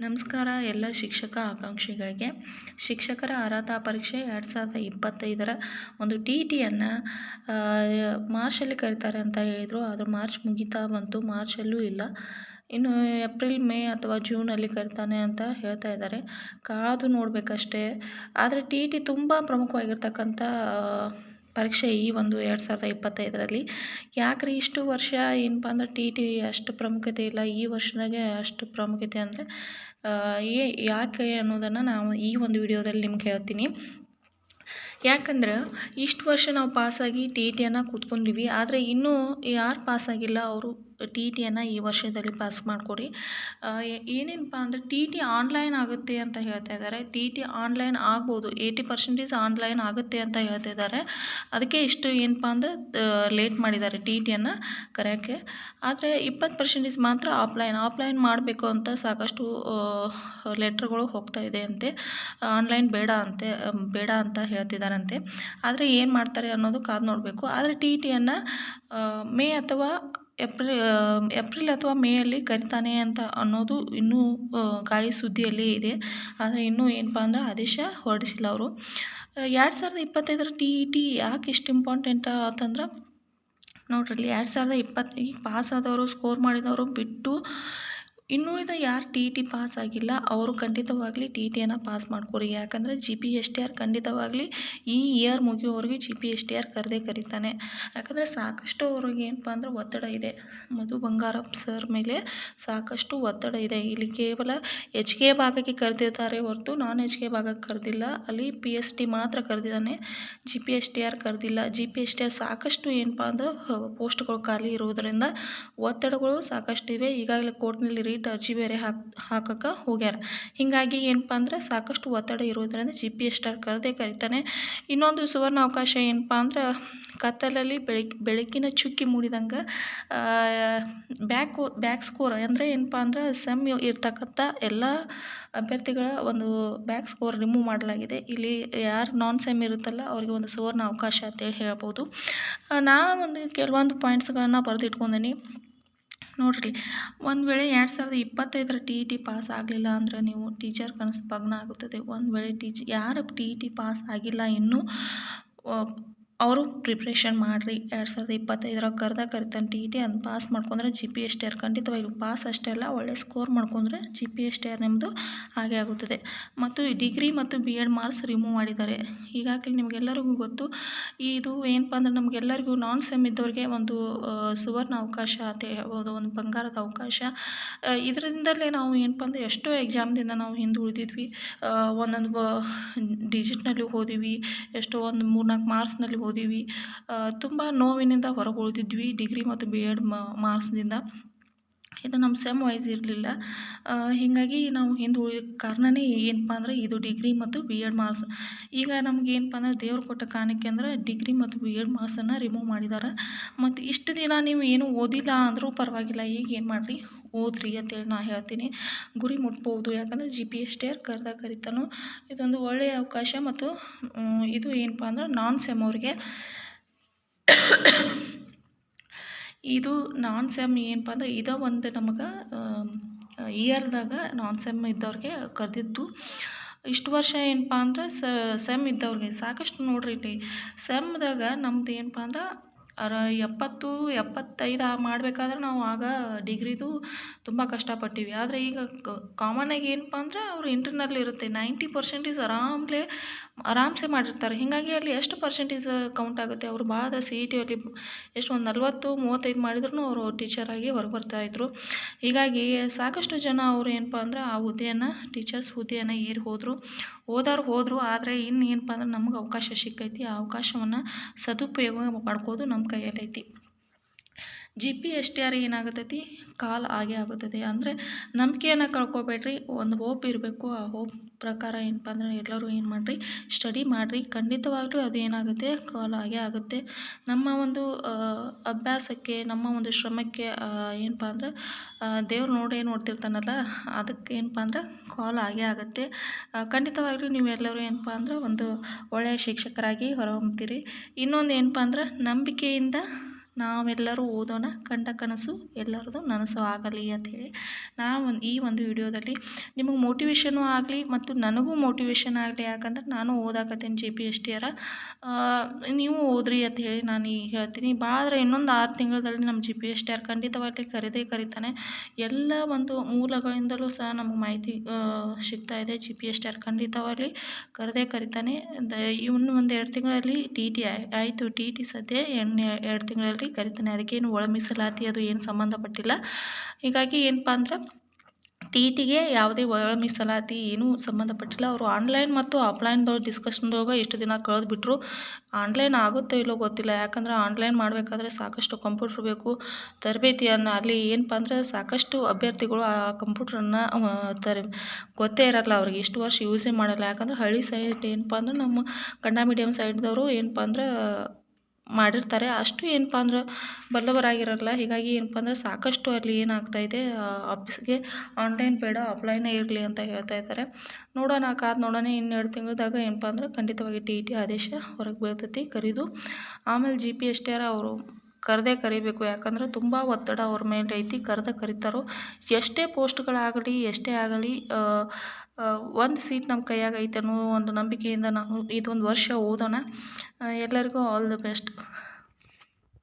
ನಮಸ್ಕಾರ, ಎಲ್ಲ ಶಿಕ್ಷಕ ಆಕಾಂಕ್ಷಿಗಳಿಗೆ. ಶಿಕ್ಷಕರ ಅರ್ಹತಾ ಪರೀಕ್ಷೆ ಎರಡು ಸಾವಿರದ ಇಪ್ಪತ್ತೈದರ ಒಂದು ಟಿ ಟಿಯನ್ನು ಮಾರ್ಚಲ್ಲಿ ಕರೀತಾರೆ ಅಂತ ಹೇಳಿದರು. ಆದರೆ ಮಾರ್ಚ್ ಮುಗಿತಾ ಬಂತು. ಮಾರ್ಚಲ್ಲೂ ಇಲ್ಲ. ಇನ್ನು ಏಪ್ರಿಲ್, ಮೇ ಅಥವಾ ಜೂನಲ್ಲಿ ಕರಿತಾನೆ ಅಂತ ಹೇಳ್ತಾ ಇದ್ದಾರೆ. ಕಾದು ನೋಡಬೇಕಷ್ಟೇ. ಆದರೆ ಟಿ ಟಿ ತುಂಬ ಪ್ರಮುಖವಾಗಿರ್ತಕ್ಕಂಥ ಪರೀಕ್ಷೆ ಈ ಒಂದು ಎರಡು ಸಾವಿರದ ಇಪ್ಪತ್ತೈದರಲ್ಲಿ. ಯಾಕ್ರಿ ಇಷ್ಟು ವರ್ಷ ಏನಪ್ಪ ಅಂದರೆ ಟಿ ಟಿ ಅಷ್ಟು ಪ್ರಾಮುಖ್ಯತೆ ಇಲ್ಲ? ಈ ವರ್ಷದಾಗೆ ಅಷ್ಟು ಪ್ರಾಮುಖ್ಯತೆ ಅಂದರೆ ಏ, ಯಾಕೆ ಅನ್ನೋದನ್ನು ನಾವು ಈ ಒಂದು ವಿಡಿಯೋದಲ್ಲಿ ನಿಮ್ಗೆ ಹೇಳ್ತೀನಿ. ಯಾಕಂದ್ರೆ ಇಷ್ಟು ವರ್ಷ ನಾವು ಪಾಸಾಗಿ ಟಿ ಟಿಯನ್ನು ಕೂತ್ಕೊಂಡಿವಿ, ಆದರೆ ಇನ್ನೂ ಯಾರು ಪಾಸಾಗಿಲ್ಲ ಅವರು. ಟಿ ಟಿಯನ್ನು ಈ ವರ್ಷದಲ್ಲಿ ಪಾಸ್ ಮಾಡಿಕೊಡಿ. ಏನೇನಪ್ಪ ಅಂದರೆ ಟಿ ಟಿ ಆನ್ಲೈನ್ ಆಗುತ್ತೆ ಅಂತ ಹೇಳ್ತಾ ಇದ್ದಾರೆ. ಟಿ ಟಿ ಆನ್ಲೈನ್ ಆಗ್ಬೋದು. ಏಯ್ಟಿ ಪರ್ಸೆಂಟೇಜ್ ಆನ್ಲೈನ್ ಆಗುತ್ತೆ ಅಂತ ಹೇಳ್ತಾ ಇದ್ದಾರೆ. ಅದಕ್ಕೆ ಇಷ್ಟು ಏನಪ್ಪ ಅಂದರೆ ಲೇಟ್ ಮಾಡಿದ್ದಾರೆ ಟಿ ಟಿಯನ್ನು ಕರೆಯೋಕ್ಕೆ. ಆದರೆ ಇಪ್ಪತ್ತು ಪರ್ಸೆಂಟೇಜ್ ಮಾತ್ರ ಆಫ್ಲೈನ್ ಆಫ್ಲೈನ್ ಮಾಡಬೇಕು ಅಂತ ಸಾಕಷ್ಟು ಲೆಟ್ರ್ಗಳು ಹೋಗ್ತಾ ಇದೆ ಅಂತೆ. ಆನ್ಲೈನ್ ಬೇಡ ಅಂತೆ ಬೇಡ ಅಂತ ಹೇಳ್ತಿದ್ದಾರಂತೆ. ಆದರೆ ಏನು ಮಾಡ್ತಾರೆ ಅನ್ನೋದು ಕಾದು ನೋಡಬೇಕು. ಆದರೆ ಟಿ ಟಿಯನ್ನು ಮೇ ಅಥವಾ ಏಪ್ರಿಲ್ ಏಪ್ರಿಲ್ ಅಥವಾ ಮೇಯಲ್ಲಿ ಕರಿತಾನೆ ಅಂತ ಅನ್ನೋದು ಇನ್ನೂ ಗಾಳಿ ಸುದ್ದಿಯಲ್ಲೇ ಇದೆ. ಆದರೆ ಇನ್ನೂ ಏನಪ್ಪ ಅಂದ್ರೆ ಆದೇಶ ಹೊರಡಿಸಿಲ್ಲ ಅವರು. ಎರಡು ಸಾವಿರದ ಇಪ್ಪತ್ತೈದರ ಟಿ ಇ ಟಿ ಯಾಕೆ ಇಷ್ಟು ಇಂಪಾರ್ಟೆಂಟ್ ಅಂತಂದ್ರೆ, ನೋಡ್ರಿ ಎರಡು ಸಾವಿರದ ಇಪ್ಪತ್ತು ಈಗ ಪಾಸ್ ಆದವರು ಸ್ಕೋರ್ ಮಾಡಿದವರು ಬಿಟ್ಟು ಇನ್ನುಳಿದ ಯಾರು ಟಿ ಟಿ ಪಾಸ್ ಆಗಿಲ್ಲ, ಅವರು ಖಂಡಿತವಾಗಲಿ ಟಿ ಟಿಯನ್ನು ಪಾಸ್ ಮಾಡ್ಕೊರಿ. ಯಾಕಂದರೆ G P S T R ಖಂಡಿತವಾಗಲಿ ಈ year ಮುಗಿಯೋವರೆಗೆ G P S T R ಕರೆದೇ ಕರೀತಾನೆ. ಯಾಕಂದರೆ ಸಾಕಷ್ಟು ಅವ್ರಿಗೆ ಏನಪ್ಪ ಅಂದರೆ ಒತ್ತಡ ಇದೆ. ಮಧು ಬಂಗಾರಪ್ಪ ಸರ್ ಮೇಲೆ ಸಾಕಷ್ಟು ಒತ್ತಡ ಇದೆ. ಇಲ್ಲಿ ಕೇವಲ ಎಚ್ ಕೆ ಭಾಗಕ್ಕೆ ಕರೆದಿರ್ತಾರೆ ಹೊರತು ನಾನ್ ಎಚ್ ಕೆ ಭಾಗಕ್ಕೆ ಕರೆದಿಲ್ಲ. ಅಲ್ಲಿ ಪಿ ಎಸ್ ಟಿ ಮಾತ್ರ ಕರೆದಿದ್ದಾನೆ. G P S T R ಕರೆದಿಲ್ಲ. G P S T R ಸಾಕಷ್ಟು ಏನಪ್ಪ ಅಂದ್ರೆ ಪೋಸ್ಟ್ಗಳು ಖಾಲಿ ಇರುವುದರಿಂದ ಒತ್ತಡಗಳು ಸಾಕಷ್ಟು ಇವೆ. ಈಗಾಗಲೇ ಕೋರ್ಟ್ನಲ್ಲಿ ರೀಟ್ ಅರ್ಜಿ ಬೇರೆ ಹಾಕ್ ಹಾಕಕ್ಕೆ ಹೋಗ್ಯಾರ. ಹೀಗಾಗಿ ಏನಪ್ಪ ಅಂದ್ರೆ ಸಾಕಷ್ಟು ಒತ್ತಡ ಇರೋದ್ರಿಂದ ಜಿ ಪಿ ಎಸ್ ಕರೆದೇ ಕರಿತಾನೆ. ಇನ್ನೊಂದು ಸುವರ್ಣ ಅವಕಾಶ ಏನಪ್ಪ ಅಂದ್ರೆ ಕತ್ತಲಲ್ಲಿ ಬೆಳಕ್ ಬೆಳಕಿನ ಚುಕ್ಕಿ ಮೂಡಿದಂಗೆ ಬ್ಯಾಕ್ ಬ್ಯಾಕ್ ಸ್ಕೋರ್ ಅಂದರೆ ಏನಪ್ಪ ಅಂದ್ರೆ ಸೆಮ್ ಇರ್ತಕ್ಕಂಥ ಎಲ್ಲ ಅಭ್ಯರ್ಥಿಗಳ ಒಂದು ಬ್ಯಾಕ್ ಸ್ಕೋರ್ ರಿಮೂವ್ ಮಾಡಲಾಗಿದೆ. ಇಲ್ಲಿ ಯಾರು ನಾನ್ ಸೆಮ್ ಇರುತ್ತಲ್ಲ ಅವರಿಗೆ ಒಂದು ಸುವರ್ಣ ಅವಕಾಶ ಅಂತೇಳಿ ಹೇಳ್ಬೋದು. ನಾನು ಒಂದು ಕೆಲವೊಂದು ಪಾಯಿಂಟ್ಸ್ಗಳನ್ನು ಬರೆದಿಟ್ಕೊಂಡೀನಿ. ನೋಡಿರಿ, ಒಂದು ವೇಳೆ ಎರಡು ಸಾವಿರದ ಇಪ್ಪತ್ತೈದರ ಟಿ ಇ ಟಿ ಪಾಸ್ ಆಗಲಿಲ್ಲ ಅಂದರೆ ನೀವು ಟೀಚರ್ ಕನಸು ಭಗ್ನ ಆಗುತ್ತದೆ. ಒಂದು ವೇಳೆ ಟೀಚ್ ಯಾರು ಟಿ ಇ ಟಿ ಪಾಸ್ ಆಗಿಲ್ಲ ಇನ್ನೂ ಅವರು ಪ್ರಿಪ್ರೇಷನ್ ಮಾಡಿರಿ, ಎರಡು ಸಾವಿರದ ಇಪ್ಪತ್ತೈದರಾಗ ಕರೆದ ಕರಿತಾನೆ ಟಿ ಟಿ ಅದನ್ನ ಪಾಸ್ ಮಾಡ್ಕೊಂಡ್ರೆ G P S T R ಖಂಡಿತವಾಗಿ ಪಾಸ್ ಅಷ್ಟೇ ಅಲ್ಲ, ಒಳ್ಳೆ ಸ್ಕೋರ್ ಮಾಡ್ಕೊಂಡ್ರೆ G P S T R ನಿಮ್ಮದು ಹಾಗೆ ಆಗುತ್ತದೆ. ಮತ್ತು ಡಿಗ್ರಿ ಮತ್ತು ಬಿ ಎಡ್ ಮಾರ್ಕ್ಸ್ ರಿಮೂವ್ ಮಾಡಿದ್ದಾರೆ. ಈಗಾಗಲೇ ನಿಮಗೆಲ್ಲರಿಗೂ ಗೊತ್ತು, ಇದು ಏನಪ್ಪ ಅಂದ್ರೆ ನಮಗೆಲ್ಲರಿಗೂ ನಾನ್ ಸೆಮ್ ಇದ್ದವ್ರಿಗೆ ಒಂದು ಸುವರ್ಣ ಅವಕಾಶ ಅಂತ ಹೇಳ್ಬೋದು, ಒಂದು ಬಂಗಾರದ ಅವಕಾಶ. ಇದರಿಂದಲೇ ನಾವು ಏನಪ್ಪ ಅಂದರೆ ಎಷ್ಟೋ ಎಕ್ಸಾಮ್ದಿಂದ ನಾವು ಹಿಂದೆ ಉಳಿದಿದ್ವಿ. ಒಂದೊಂದು ಡಿಜಿಟ್ನಲ್ಲಿ ಓದಿವಿ, ಎಷ್ಟೋ ಒಂದು ಮೂರ್ನಾಲ್ಕು ಮಾರ್ಕ್ಸ್ನಲ್ಲಿ ಓದಿವಿ ತುಂಬ ನೋವಿನಿಂದ ಹೊರಗೆ ಉಳಿದಿದ್ವಿ ಡಿಗ್ರಿ ಮತ್ತು ಬಿ ಎಡ್ ಮಾರ್ಕ್ಸ್ನಿಂದ. ಇದು ನಮ್ಮ ಸೆಮ್ ವೈಸ್ ಇರಲಿಲ್ಲ. ಹೀಗಾಗಿ ನಾವು ಹಿಂದೆ ಉಳಿದ ಕಾರಣನೇ ಏನಪ್ಪ ಅಂದರೆ ಇದು ಡಿಗ್ರಿ ಮತ್ತು ಬಿ ಎಡ್ ಮಾರ್ಕ್ಸ್. ಈಗ ನಮ್ಗೆ ಏನಪ್ಪ ಅಂದ್ರೆ ದೇವ್ರು ಕೊಟ್ಟ ಕಾರಣಕ್ಕೆ ಅಂದ್ರೆ ಡಿಗ್ರಿ ಮತ್ತು ಬಿ ಎಡ್ ಮಾರ್ಕ್ಸನ್ನು ರಿಮೂವ್ ಮಾಡಿದ್ದಾರೆ ಮತ್ತು ಇಷ್ಟು ದಿನ ನೀವು ಏನೂ ಓದಿಲ್ಲ ಅಂದರೂ ಪರವಾಗಿಲ್ಲ, ಈಗ ಏನು ಮಾಡಿರಿ? ಓದ್ರಿ ಅಂತೇಳಿ ನಾ ಹೇಳ್ತೀನಿ. ಗುರಿ ಮುಟ್ಬೋದು. ಯಾಕಂದರೆ ಜಿ ಪಿ ಎಸ್ ಟಿ ಕರೆದ ಕರಿತಾನೋ. ಇದೊಂದು ಒಳ್ಳೆಯ ಅವಕಾಶ ಮತ್ತು ಇದು ಏನಪ್ಪ ಅಂದ್ರೆ ನಾನ್ ಸೆಮ್ ಅವ್ರಿಗೆ ಇದು ನಾನ್ ಸೆಮ್ ಏನಪ್ಪ ಅಂದ್ರೆ ಇದ ಒಂದು ನಮಗೆ ಇಯರ್ದಾಗ ನಾನ್ ಸೆಮ್ ಇದ್ದವ್ರಿಗೆ ಕರೆದಿದ್ದು. ಇಷ್ಟು ವರ್ಷ ಏನಪ್ಪ ಅಂದ್ರೆ ಸೆಮ್ ಇದ್ದವ್ರಿಗೆ. ಸಾಕಷ್ಟು ನೋಡ್ರಿ ಇಲ್ಲಿ. ಸೆಮ್ದಾಗ ನಮ್ದು ಏನಪ್ಪ ಅಂದ್ರೆ ಅರ ಎಪ್ಪತ್ತು, ಎಪ್ಪತ್ತೈದು ಮಾಡಬೇಕಾದ್ರೆ ನಾವು ಆಗ ಡಿಗ್ರಿದು ತುಂಬ ಕಷ್ಟಪಟ್ಟೀವಿ. ಆದರೆ ಈಗ ಕಾಮನಾಗಿ ಏನಪ್ಪ ಅಂದರೆ ಅವರು ಇಂಟರ್ನಲ್ ಇರುತ್ತೆ. ನೈಂಟಿ ಪರ್ಸೆಂಟೇಜ್ ಆರಾಮ್ಲೆ, ಆರಾಮ್ಸೆ ಮಾಡಿರ್ತಾರೆ. ಹೀಗಾಗಿ ಅಲ್ಲಿ ಎಷ್ಟು ಪರ್ಸೆಂಟೇಜ್ ಕೌಂಟ್ ಆಗುತ್ತೆ? ಅವರು ಭಾಳ ಸಿ ಇ ಟಿಯಲ್ಲಿ ಎಷ್ಟು, ಒಂದು ನಲ್ವತ್ತು, ಮೂವತ್ತೈದು ಮಾಡಿದ್ರೂ ಅವರು ಟೀಚರಾಗಿ ಹೊರಗೆ ಬರ್ತಾಯಿದ್ರು ಹೀಗಾಗಿ ಸಾಕಷ್ಟು ಜನ ಅವರು ಏನಪ್ಪ ಅಂದರೆ ಆ ಹುದ್ದೆಯನ್ನು ಟೀಚರ್ಸ್ ಹುದ್ದೆಯನ್ನು ಏರಿ ಹೋದರು. ಹೋದವ್ರು ಹೋದರು. ಆದರೆ ಇನ್ನು ಏನಪ್ಪ ಅಂದ್ರೆ ನಮ್ಗೆ ಅವಕಾಶ ಸಿಕ್ಕೈತಿ. ಆ ಅವಕಾಶವನ್ನು ಸದುಪಯೋಗ ಮಾಡ್ಕೋದು ನಮ್ಮ ಕೈಯಲ್ಲೈತಿ ಜಿ ಪಿ ಎಷ್ಟೇ ಆರ ಏನಾಗುತ್ತೈತಿ ಕಾಲ್ ಆಗೇ ಆಗುತ್ತದೆ ಅಂದರೆ ನಂಬಿಕೆಯನ್ನು ಕಳ್ಕೊಬೇಡ್ರಿ. ಒಂದು ಹೋಪ್ ಇರಬೇಕು. ಆ ಹೋಪ್ ಪ್ರಕಾರ ಏನಪ್ಪ ಅಂದರೆ ಎಲ್ಲರೂ ಏನು ಮಾಡಿರಿ? ಸ್ಟಡಿ ಮಾಡಿರಿ. ಖಂಡಿತವಾಗ್ಲೂ ಅದು ಏನಾಗುತ್ತೆ? ಕಾಲ್ ಆಗೇ ಆಗುತ್ತೆ. ನಮ್ಮ ಒಂದು ಅಭ್ಯಾಸಕ್ಕೆ, ನಮ್ಮ ಒಂದು ಶ್ರಮಕ್ಕೆ ಏನಪ್ಪ ಅಂದ್ರೆ ದೇವ್ರು ನೋಡೇ ನೋಡ್ತಿರ್ತಾನಲ್ಲ, ಅದಕ್ಕೆ ಏನಪ್ಪ ಅಂದ್ರೆ ಕಾಲ್ ಆಗೇ ಆಗುತ್ತೆ. ಖಂಡಿತವಾಗ್ಲೂ ನೀವೆಲ್ಲರೂ ಏನಪ್ಪ ಅಂದ್ರೆ ಒಂದು ಒಳ್ಳೆಯ ಶಿಕ್ಷಕರಾಗಿ ಹೊರಹೊಮ್ತೀರಿ ಇನ್ನೊಂದು ಏನಪ್ಪ ಅಂದ್ರೆ ನಂಬಿಕೆಯಿಂದ ನಾವೆಲ್ಲರೂ ಓದೋಣ, ಕಂಡ ಕನಸು ಎಲ್ಲರದು ನನಸು ಆಗಲಿ ಅಂಥೇಳಿ ಒಂದು, ಈ ಒಂದು ವಿಡಿಯೋದಲ್ಲಿ ನಿಮಗೆ ಮೋಟಿವೇಶನು ಆಗಲಿ ಮತ್ತು ನನಗೂ ಮೋಟಿವೇಶನ್ ಆಗಲಿ ಯಾಕಂದ್ರೆ ನಾನು ಓದಾಕತ್ತೀನಿ G P S T R ನೀವು ಓದ್ರಿ ಅಂತ ಹೇಳಿ ನಾನು ಹೇಳ್ತೀನಿ. ಭಾಳ ಇನ್ನೊಂದು ಆರು ತಿಂಗಳಲ್ಲಿ ನಮ್ಮ G P S T R ಖಂಡಿತವಾಗ್ಲಿ ಕರೆದೇ ಕರೀತಾನೆ. ಎಲ್ಲ ಒಂದು ಮೂಲಗಳಿಂದಲೂ ಸಹ ನಮಗೆ ಮಾಹಿತಿ ಸಿಗ್ತಾ ಇದೆ. G P S T R ಖಂಡಿತವಾಗಿ ಕರೆದೇ ಕರೀತಾನೆ. ಇನ್ನು ಒಂದು ಎರಡು ತಿಂಗಳಲ್ಲಿ ಟಿ ಟಿ ಆಯಿತು ಟಿ ಟಿ ಸದ್ಯ ಎರಡು ತಿಂಗಳಲ್ಲಿ ಕರೀತಾನೆ ಅದಕ್ಕೇನು ಒಳ ಮೀಸಲಾತಿ ಅದು ಏನು ಸಂಬಂಧಪಟ್ಟಿಲ್ಲ. ಹೀಗಾಗಿ ಏನಪ್ಪ ಅಂದ್ರೆ ಟಿ ಟಿಗೆ ಯಾವುದೇ ಒಳ ಮೀಸಲಾತಿ ಏನೂ ಸಂಬಂಧಪಟ್ಟಿಲ್ಲ. ಅವರು ಆನ್ಲೈನ್ ಮತ್ತು ಆಫ್ಲೈನ್ದವ್ರು ಡಿಸ್ಕಷನ್ದೊಳಗೆ ಎಷ್ಟು ದಿನ ಕಳೆದ್ಬಿಟ್ರು. ಆನ್ಲೈನ್ ಆಗುತ್ತೋ ಇಲ್ಲೋ ಗೊತ್ತಿಲ್ಲ. ಯಾಕಂದ್ರೆ ಆನ್ಲೈನ್ ಮಾಡಬೇಕಾದ್ರೆ ಸಾಕಷ್ಟು ಕಂಪ್ಯೂಟ್ರ್ ಬೇಕು. ತರಬೇತಿಯನ್ನು ಅಲ್ಲಿ ಏನಪ್ಪ ಅಂದರೆ ಸಾಕಷ್ಟು ಅಭ್ಯರ್ಥಿಗಳು ಆ ಕಂಪ್ಯೂಟ್ರನ್ನು ತರ, ಗೊತ್ತೇ ಇರಲ್ಲ ಅವ್ರಿಗೆ. ಎಷ್ಟು ವರ್ಷ ಯೂಸೇ ಮಾಡಲ್ಲ. ಯಾಕಂದ್ರೆ ಹಳ್ಳಿ ಸೈಡ್ ಏನಪ್ಪ ಅಂದ್ರೆ ನಮ್ಮ ಕನ್ನಡ ಮೀಡಿಯಮ್ ಸೈಡ್ದವರು ಏನಪ್ಪ ಅಂದ್ರೆ ಮಾಡಿರ್ತಾರೆ. ಅಷ್ಟು ಏನಪ್ಪ ಅಂದ್ರೆ ಬಲ್ಲವರಾಗಿರಲ್ಲ, ಹೀಗಾಗಿ ಏನಪ್ಪ ಅಂದ್ರೆ ಸಾಕಷ್ಟು ಅಲ್ಲಿ ಏನಾಗ್ತಾ ಇದೆ ಆಫೀಸ್ಗೆ ಆನ್ಲೈನ್ ಬೇಡ ಆಫ್ಲೈನೇ ಇರಲಿ ಅಂತ ಹೇಳ್ತಾ ಇದ್ದಾರೆ. ನೋಡೋಣ, ಕಾದು ನೋಡೋಣ ಇನ್ನೆರಡು ತಿಂಗಳದಾಗ ಏನಪ್ಪ ಅಂದ್ರೆ ಖಂಡಿತವಾಗಿ ಟಿ ಇ ಟಿ ಆದೇಶ ಹೊರಗೆ ಬೀಳ್ತೈತಿ ಕರೀದು. ಆಮೇಲೆ ಜಿ ಪಿ ಎಸ್ ಅವರು ಕರೆದೇ ಕರಿಬೇಕು. ಯಾಕಂದ್ರೆ ತುಂಬ ಒತ್ತಡ ಅವ್ರ ಮೇಲೆ ಐತಿ, ಕರೆದೇ ಕರಿತಾರೋ. ಎಷ್ಟೇ ಪೋಸ್ಟ್ಗಳಾಗಲಿ ಎಷ್ಟೇ ಆಗಲಿ ಒಂದು ಸೀಟ್ ನಮ್ಮ ಕೈಯಾಗ ಐತೆ ಅನ್ನೋ ಒಂದು ನಂಬಿಕೆಯಿಂದ ನಾವು ಇದೊಂದು ವರ್ಷ ಓದೋಣ. ಎಲ್ಲರಿಗೂ ಆಲ್ ದ ಬೆಸ್ಟ್